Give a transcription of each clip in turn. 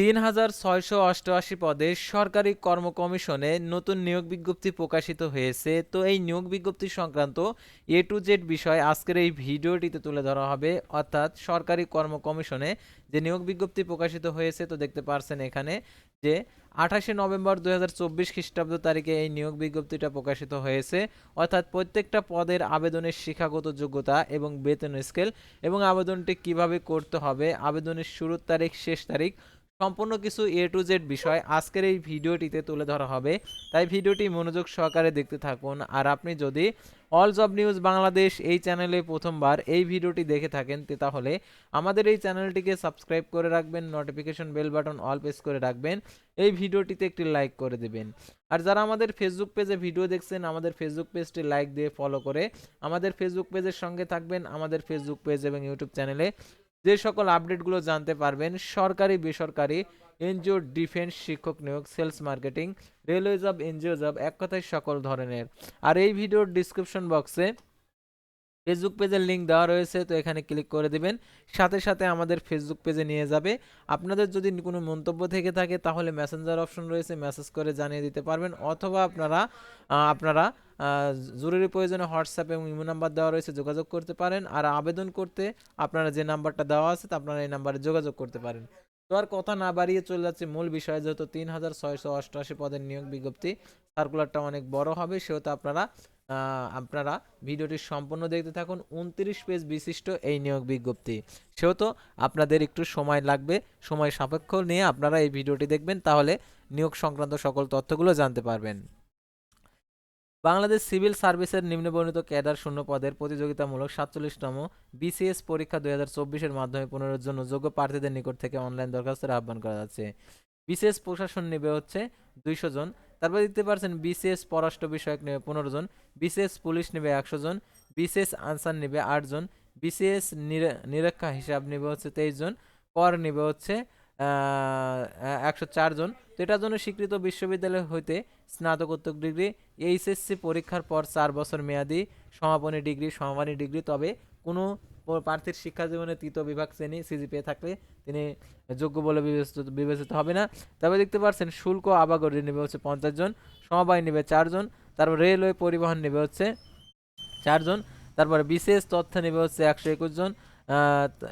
তিন হাজার ছয়শো অষ্টআশি পদে সরকারি কর্ম কমিশনে নতুন নিয়োগ বিজ্ঞপ্তি প্রকাশিত হয়েছে। তো এই নিয়োগ বিজ্ঞপ্তি সংক্রান্ত এ টু জেড বিষয় আজকের এই ভিডিওটিতে তুলে ধরা হবে। অর্থাৎ সরকারি কর্ম কমিশনে যে নিয়োগ বিজ্ঞপ্তি প্রকাশিত হয়েছে, তো দেখতে পারছেন এখানে যে আঠাশে নভেম্বর দু হাজার চব্বিশ খ্রিস্টাব্দ তারিখে এই নিয়োগ বিজ্ঞপ্তিটা প্রকাশিত হয়েছে। অর্থাৎ প্রত্যেকটা পদের আবেদনের শিক্ষাগত যোগ্যতা এবং বেতন স্কেল এবং আবেদনটি কীভাবে করতে হবে, আবেদনের শুরুর তারিখ, শেষ তারিখ সম্পূর্ণ কিছু এ টু জেড বিষয় আজকের এই ভিডিওটিতে তুলে ধরা হবে। তাই ভিডিওটি মনোযোগ সহকারে দেখতে থাকুন। আর আপনি যদি অল জব নিউজ বাংলাদেশ এই চ্যানেলে প্রথমবার এই ভিডিওটি দেখে থাকেন তাহলে আমাদের এই চ্যানেলটিকে সাবস্ক্রাইব করে রাখবেন notification bell button all press করে রাখবেন, এই ভিডিওটিতে একটি লাইক করে দেবেন। আর যারা আমাদের ফেসবুক পেজে ভিডিও দেখছেন, আমাদের ফেসবুক পেজটি লাইক দিয়ে ফলো করে আমাদের ফেসবুক পেজের সঙ্গে থাকবেন, আমাদের ফেসবুক পেজ এবং ইউটিউব চ্যানেলে যে সকল আপডেটগুলো জানতে পারবেন, সরকারি, বেসরকারি, এনজিও, ডিফেন্স, শিক্ষক নিয়োগ, sales marketing, railway job, NGO job, এক কথায় সকল ধরনের। আর এই ভিডিওর ডিসক্রিপশন বক্সে ফেসবুক পেজের লিঙ্ক দেওয়া রয়েছে, তো এখানে ক্লিক করে দিবেন। সাথে সাথে আমাদের ফেসবুক পেজে নিয়ে যাবে। আপনাদের যদি কোনো মন্তব্য থেকে থাকে, তাহলে মেসেঞ্জার অপশন রয়েছে মেসেজ করে জানিয়ে দিতে পারবেন। অথবা আপনারা আপনারা জরুরি প্রয়োজনে হোয়াটসঅ্যাপ এবং ইমো নাম্বার দেওয়া রয়েছে, যোগাযোগ করতে পারেন। আর আবেদন করতে আপনারা যে নাম্বারটা দেওয়া আছে, তা আপনারা এই নাম্বারে যোগাযোগ করতে পারেন। তো আর কথা না বাড়িয়ে চলে যাচ্ছে, মূল বিষয়ে যেহেতু তিন হাজার ছয়শো অষ্টআশি পদের নিয়োগ বিজ্ঞপ্তি সার্কুলারটা অনেক বড় হবে, সেহেতু আপনারা আপনারা ভিডিওটি সম্পূর্ণ দেখতে থাকুন। উনত্রিশ পেজ বিশিষ্ট এই নিয়োগ বিজ্ঞপ্তি। সেহেতু আপনাদের একটু সময় লাগবে, সময় সাপেক্ষ নিয়ে আপনারা এই ভিডিওটি দেখবেন, তাহলে নিয়োগ সংক্রান্ত সকল তথ্যগুলো জানতে পারবেন। বাংলাদেশ সিভিল সার্ভিসের নিম্নবর্ণিত ক্যাডার শূন্য পদের প্রতিযোগিতামূলক সাতচল্লিশতম বিসিএস পরীক্ষা দুই হাজার চব্বিশের মাধ্যমে পুনরুজ্জীবনের জন্য যোগ্য প্রার্থীদের নিকট থেকে অনলাইন দরখাস্তের আহ্বান করা যাচ্ছে। বিসিএস প্রশাসন নেবে হচ্ছে দুইশো জন, তারপর দেখতে পারছেন বিসিএস পররাষ্ট্র বিষয়ক নেবে পনেরো জন, বিসিএস পুলিশ নেবে একশো জন, বিসিএস আনসার নেবে আট জন, বিসিএস নিরীক্ষা হিসাব নেবে হচ্ছে তেইশ জন, কর নেবে হচ্ছে একশো চার জন। তো এটার জন্য স্বীকৃত বিশ্ববিদ্যালয় হইতে স্নাতকোত্তর ডিগ্রি, এইচএসসি পরীক্ষার পর চার বছর মেয়াদি সমাপনী ডিগ্রি সমাপনী ডিগ্রি, তবে কোনো প্রার্থীর শিক্ষা জীবনে তৃতীয় বিভাগ শ্রেণি সিজিপিএ থাকলে তিনি যোগ্য বলে বিবেচিত বিবেচিত হবে না। তবে দেখতে পাচ্ছেন, শুল্ক আবাগরি নেবে হচ্ছে পঞ্চাশ জন, সমবায় নেবে চারজন তারপর রেলওয়ে পরিবহন নেবে হচ্ছে চারজন তারপরে বিশেষ তথ্য নেবে হচ্ছে একশো একুশ জন।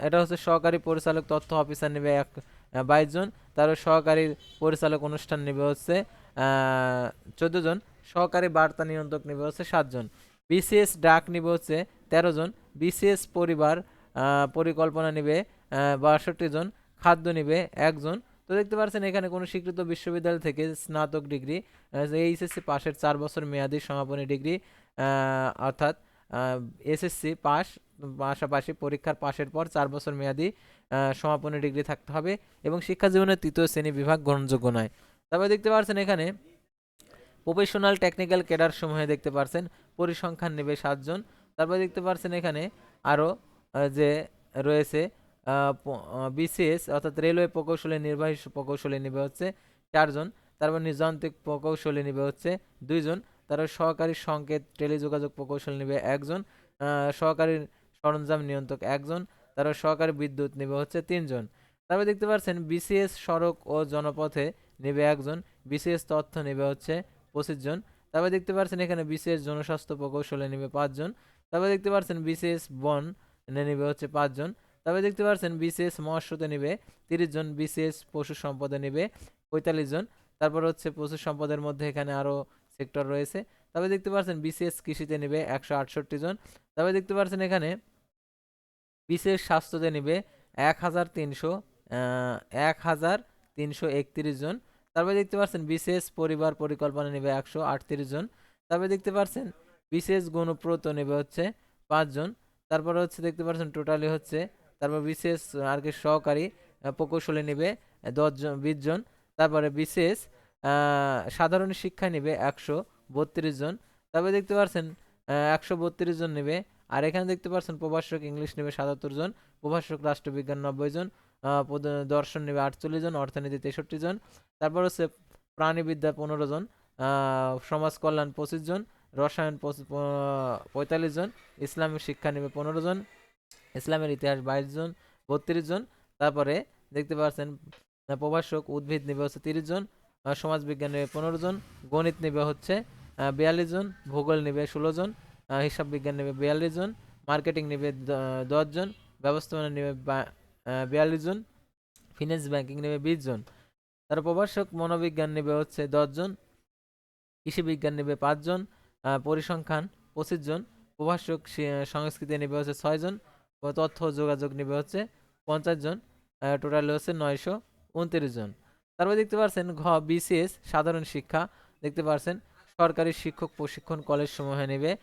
এটা হচ্ছে সহকারী পরিচালক তথ্য অফিসার নেবে এক বাইশ জন। তারপর সহকারী পরিচালক অনুষ্ঠান নেবে হচ্ছে চোদ্দ জন। সহকারী বার্তা নিয়ন্ত্রক নেবে হচ্ছে সাতজন বিসিএস ডাক নেবে হচ্ছে তেরো জন। বিসিএস পরিবার পরিকল্পনা নেবে বাষট্টি জন। খাদ্য নেবে একজন তো দেখতে পাচ্ছেন এখানে কোনো স্বীকৃত বিশ্ববিদ্যালয় থেকে স্নাতক ডিগ্রি এইচএসসি পাশের চার বছর মেয়াদি সমাপনী ডিগ্রি অর্থাৎ এসএসসি পাস পাশাপাশি পরীক্ষার পাশের পর চার বছর মেয়াদি সমাপনী ডিগ্রি থাকতে হবে এবং শিক্ষা জীবনের তৃতীয় শ্রেণি বিভাগ গ্রহণযোগ্য নয়। তারপরে দেখতে পাচ্ছেন এখানে প্রফেশনাল টেকনিক্যাল ক্যাডার সমূহে দেখতে পাচ্ছেন পরিসংখ্যান নেবে সাতজন তারপরে দেখতে পাচ্ছেন এখানে আরও যে রয়েছে বিসিএস অর্থাৎ রেলওয়ে প্রকৌশলী নির্বাহী প্রকৌশলী নেবে হচ্ছে চারজন তারপর নির্যান্ত্রিক প্রকৌশলী নেবে হচ্ছে দুইজন তারপর সহকারী সংকেত টেলিযোগাযোগ প্রকৌশল নেবে একজন। সহকারী সরঞ্জাম নিয়ন্ত্রক একজন। তারপর সহকারী বিদ্যুৎ নেবে হচ্ছে তিনজন। তারপর দেখতে পাচ্ছেন বিসিএস সড়ক ও জনপথে নেবে একজন, বিসিএস তথ্য নেবে হচ্ছে পঁচিশ জন। তারপর দেখতে পাচ্ছেন এখানে বিসিএস জনস্বাস্থ্য প্রকৌশলে নেবে পাঁচজন তারপর দেখতে পাচ্ছেন বিসিএস বন নেবে হচ্ছে পাঁচজন তারপরে দেখতে পাচ্ছেন বিসিএস মৎস্যতে নেবে তিরিশ জন, বিসিএস পশু সম্পদে নেবে পঁয়তাল্লিশ জন। তারপর হচ্ছে পশু সম্পদের মধ্যে এখানে আরও সেক্টর রয়েছে। তবে দেখতে পাচ্ছেন বিসিএস কৃষিতে নেবে একশো আটষট্টি জন। তবে দেখতে পাচ্ছেন এখানে বিশেষ স্বাস্থ্যতে নেবে, এক হাজার তিনশো এক হাজার তিনশো একত্রিশ জন। তারপরে দেখতে পাচ্ছেন বিশেষ পরিবার পরিকল্পনা নেবে একশো আটত্রিশ জন। তারপরে দেখতে পাচ্ছেন বিশেষ গণপ্রত নেবে হচ্ছে পাঁচজন তারপরে হচ্ছে দেখতে পাচ্ছেন টোটালি হচ্ছে, তারপর বিশেষ আর কি সহকারী প্রকৌশলী নেবে দশজন বিশ জন। তারপরে বিশেষ সাধারণ শিক্ষা নেবে একশো বত্রিশ জন। তারপরে দেখতে পাচ্ছেন একশো বত্রিশ জন নেবে আর এখানে দেখতে পাচ্ছেন প্রভাষক ইংলিশ নেবে সাতাত্তর জন, প্রভাষক রাষ্ট্রবিজ্ঞান নব্বই জন দর্শন নেবে আটচল্লিশ জন, অর্থনীতি তেষট্টি জন, তারপর হচ্ছে প্রাণীবিদ্যা পনেরো জন সমাজ কল্যাণ পঁচিশ জন, রসায়ন পঁয়তাল্লিশ জন, ইসলামিক শিক্ষা নেবে পনেরো জন, ইসলামের ইতিহাস বাইশ জন, বত্রিশ জন, তারপরে দেখতে পাচ্ছেন প্রভাষক উদ্ভিদ নেবে হচ্ছে তিরিশ জন সমাজবিজ্ঞান নেবে পনেরো জন, গণিত নেবে হচ্ছে বিয়াল্লিশ জন, ভূগোল নেবে ষোলো জন হিসাব বিজ্ঞান নেবে বিয়াল্লিশ জন, মার্কেটিং নেবে দ- দশ জন, ব্যবস্থাপনা নেবে বিয়াল্লিশ জন ফিনান্স ব্যাংকিং নেবে বিশ জন। তার প্রভাষক মনোবিজ্ঞান নেবে হচ্ছে দশ জন, কৃষি বিজ্ঞান নেবে পাঁচজন পরিসংখ্যান পঁচিশ জন, প্রভাষক সংস্কৃতি নেবে হচ্ছে ছয়জন তথ্য যোগাযোগ নেবে হচ্ছে পঞ্চাশ জন টোটাল হচ্ছে নয়শো উনত্রিশ জন। তারপর দেখতে পাচ্ছেন ঘ বিসিএস সাধারণ শিক্ষা। দেখতে পাচ্ছেন সরকারি শিক্ষক প্রশিক্ষণ কলেজ সমূহে নেবে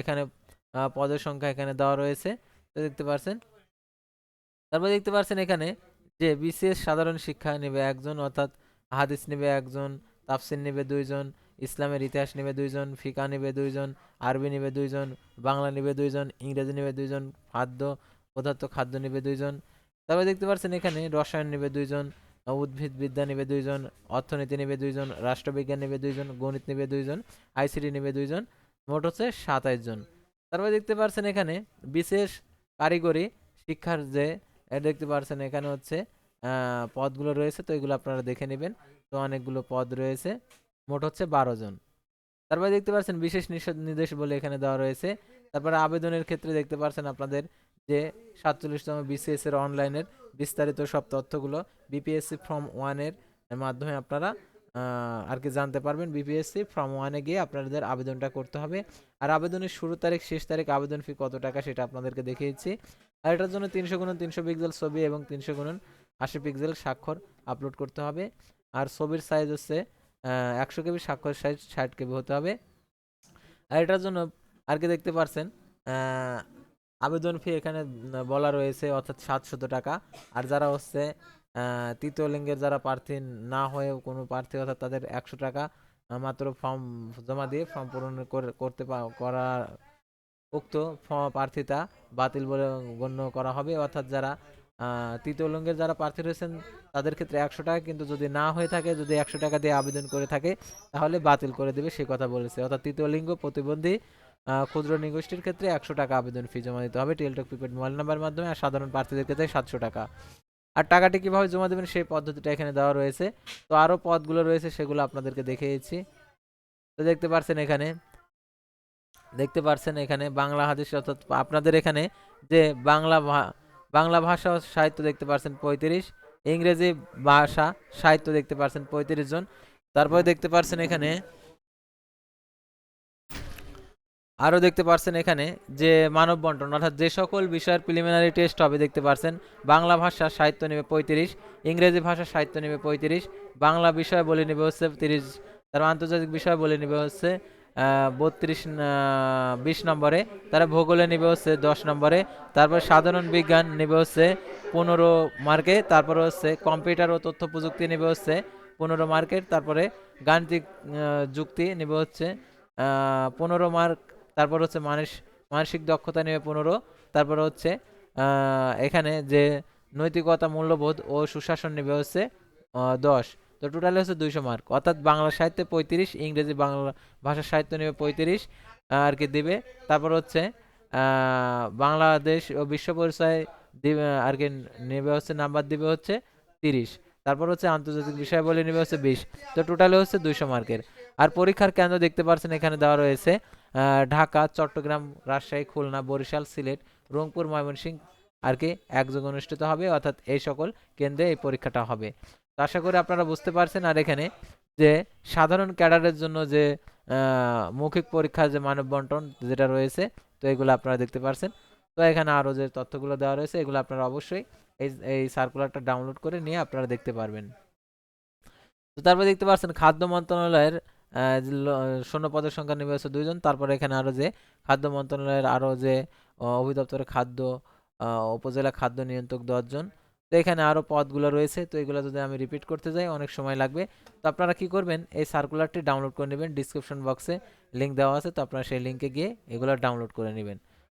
এখানে পদের সংখ্যা এখানে দেওয়া রয়েছে দেখতে পাচ্ছেন তারপর দেখতে পাচ্ছেন এখানে যে বিশেষ সাধারণ শিক্ষা নেবে একজন অর্থাৎ হাদিস নেবে একজন তাফসির নেবে দুইজন ইসলামের ইতিহাস নেবে দুইজন ফিকা নেবে দুইজন আরবি নেবে দুইজন বাংলা নেবে দুইজন ইংরেজি নেবে দুইজন খাদ্য পদার্থ খাদ্য নেবে দুইজন তারপরে দেখতে পাচ্ছেন এখানে রসায়ন নেবে দুইজন উদ্ভিদ বিদ্যা নেবে দুইজন অর্থনীতি নেবে দুইজন রাষ্ট্রবিজ্ঞান নেবে দুইজন গণিত নেবে দুইজন আইসিটি নেবে দুইজন মোট হচ্ছে সাতাইশ জন। তারপরে দেখতে পাচ্ছেন এখানে বিশেষ কারিগরি শিক্ষার যে দেখতে পাচ্ছেন এখানে হচ্ছে পদগুলো রয়েছে, তো এগুলো আপনারা দেখে নেবেন। তো অনেকগুলো পদ রয়েছে, মোট হচ্ছে বারো জন। তারপরে দেখতে পাচ্ছেন বিশেষ নির্দেশ বলে এখানে দেওয়া রয়েছে। তারপরে আবেদনের ক্ষেত্রে দেখতে পাচ্ছেন আপনাদের যে, সাতচল্লিশতম বিসিএস এর অনলাইনের বিস্তারিত সব তথ্যগুলো, বিপিএসসি ফর্ম ওয়ানের মাধ্যমে আপনারা আর কি জানতে পারবেন বিপিএসসি ফর্ম ওয়ানে গিয়ে আপনাদের আবেদনটা করতে হবে। আর আবেদনের শুরু তারিখ, শেষ তারিখ, আবেদন ফি কত টাকা সেটা আপনাদেরকে দেখিয়েছি। আর এটার জন্য তিনশো গুণন তিনশো পিক্সেল ছবি এবং তিনশো গুণন আশি পিক্সেল স্বাক্ষর আপলোড করতে হবে। আর ছবির সাইজ হচ্ছে একশো কেবি স্বাক্ষর সাইজ ষাট কেবি হতে হবে। আর এটার জন্য আর কি দেখতে পারছেন আবেদন ফি এখানে বলা রয়েছে অর্থাৎ সাতশত টাকা। আর যারা হচ্ছে তৃতীয় লিঙ্গের যারা প্রার্থী না হয়েও কোনো প্রার্থী অর্থাৎ তাদের একশো টাকা মাত্র ফর্ম জমা দিয়ে ফর্ম পূরণ করে- করতে পা- করা উক্ত ফ- প্রার্থিতা বাতিল বলে গণ্য করা হবে। অর্থাৎ যারা তৃতীয় লিঙ্গের যারা প্রার্থী রয়েছেন, তাদের ক্ষেত্রে একশো টাকা, কিন্তু যদি না হয়ে থাকে, যদি একশো টাকা দিয়ে আবেদন করে থাকে, তাহলে বাতিল করে দেবে সে কথা বলেছে। অর্থাৎ তৃতীয় লিঙ্গ প্রতিবন্ধী ক্ষুদ্র নিগোষ্ঠীর ক্ষেত্রে একশো টাকা আবেদন ফি জমা দিতে হবে। টেলটক প্রিপেড মোবাইল নাম্বারের মাধ্যমে আর সাধারণ প্রার্থীদের ক্ষেত্রে সাতশো টাকা। আর টাকাটি কীভাবে জমা দেবেন সেই পদ্ধতিটা এখানে দেওয়া রয়েছে। তো আরও পদগুলো রয়েছে, সেগুলো আপনাদেরকে দেখিয়েছি। তো দেখতে পারছেন এখানে, দেখতে পারছেন এখানে বাংলা হাদিস অর্থাৎ আপনাদের এখানে যে বাংলা বাংলা ভাষা সাহিত্য দেখতে পারছেন পঁয়ত্রিশ, ইংরেজি ভাষা সাহিত্য দেখতে পারছেন পঁয়ত্রিশ জন। তারপরে দেখতে পারছেন এখানে আরও দেখতে পারছেন এখানে যে মানব বন্টন, অর্থাৎ যে সকল বিষয়ের প্রিলিমিনারি টেস্ট হবে দেখতে পারছেন, বাংলা ভাষা সাহিত্য নেবে পঁয়ত্রিশ, ইংরেজি ভাষা সাহিত্য নেবে পঁয়ত্রিশ, বাংলা বিষয় বলে নেবে হচ্ছে তিরিশ তারপর আন্তর্জাতিক বিষয় বলে নেবে হচ্ছে বত্রিশ বিশ নম্বরে, তারা ভূগোলে নেবে হচ্ছে দশ নম্বরে, তারপর সাধারণ বিজ্ঞান নেবে হচ্ছে পনেরো মার্কে, তারপরে হচ্ছে কম্পিউটার ও তথ্য প্রযুক্তি নেবে হচ্ছে পনেরো মার্কের, তারপরে গাণিতিক যুক্তি নেবে হচ্ছে পনেরো মার্ক তারপর হচ্ছে মানুষ মানসিক দক্ষতা নেবে পনেরো। তারপর হচ্ছে এখানে যে নৈতিকতা মূল্যবোধ ও সুশাসন নেবে হচ্ছে দশ। তো টোটাল হচ্ছে দুইশো মার্ক অর্থাৎ বাংলা সাহিত্যে পঁয়ত্রিশ, ইংরেজি বাংলা ভাষা সাহিত্য নেবে পঁয়ত্রিশ আর কি দিবে। তারপর হচ্ছে বাংলাদেশ ও বিশ্ব পরিচয় দিবে আর কি নেবে হচ্ছে নাম্বার দিবে হচ্ছে তিরিশ। তারপর হচ্ছে আন্তর্জাতিক বিষয় বলে নেবে হচ্ছে বিশ। তো টোটালে হচ্ছে দুইশো মার্কের আর পরীক্ষার কেন্দ্র দেখতে পাচ্ছেন এখানে দেওয়া রয়েছে ঢাকা, চট্টগ্রাম, রাজশাহী, খুলনা, বরিশাল, সিলেট, রংপুর, ময়মনসিংহ আর কি একযোগে অনুষ্ঠিত হবে, অর্থাৎ এই সকল কেন্দ্রে এই পরীক্ষাটা হবে। আশা করি আপনারা বুঝতে পারছেন আর এখানে যে সাধারণ ক্যাডারের জন্য যে মৌখিক পরীক্ষার যে মানব বন্টন যেটা রয়েছে, তো এগুলো আপনারা দেখতে পারছেন। তো এখানে আরও যে তথ্যগুলো দেওয়া রয়েছে, এগুলো আপনারা অবশ্যই এই এই সার্কুলারটা ডাউনলোড করে নিয়ে আপনারা দেখতে পারবেন। তো তারপরে দেখতে পাচ্ছেন খাদ্য মন্ত্রণালয়ের শূন্য পদের সংখ্যা নেমে আসছে দুইজন। তারপরে এখানে আরও যে খাদ্য মন্ত্রণালয়ের আরও যে অভিদপ্তরের খাদ্য উপজেলা খাদ্য নিয়ন্ত্রক দশজন। তো এখানে আরও পদগুলো রয়েছে। তো এগুলো যদি আমি রিপিট করতে যাই, অনেক সময় লাগবে। তো আপনারা কি করবেন, এই সার্কুলারটি ডাউনলোড করে নেবেন। ডিসক্রিপশন বক্সে লিঙ্ক দেওয়া আছে। তো আপনারা সেই লিঙ্কে গিয়ে এগুলো ডাউনলোড করে নেবেন।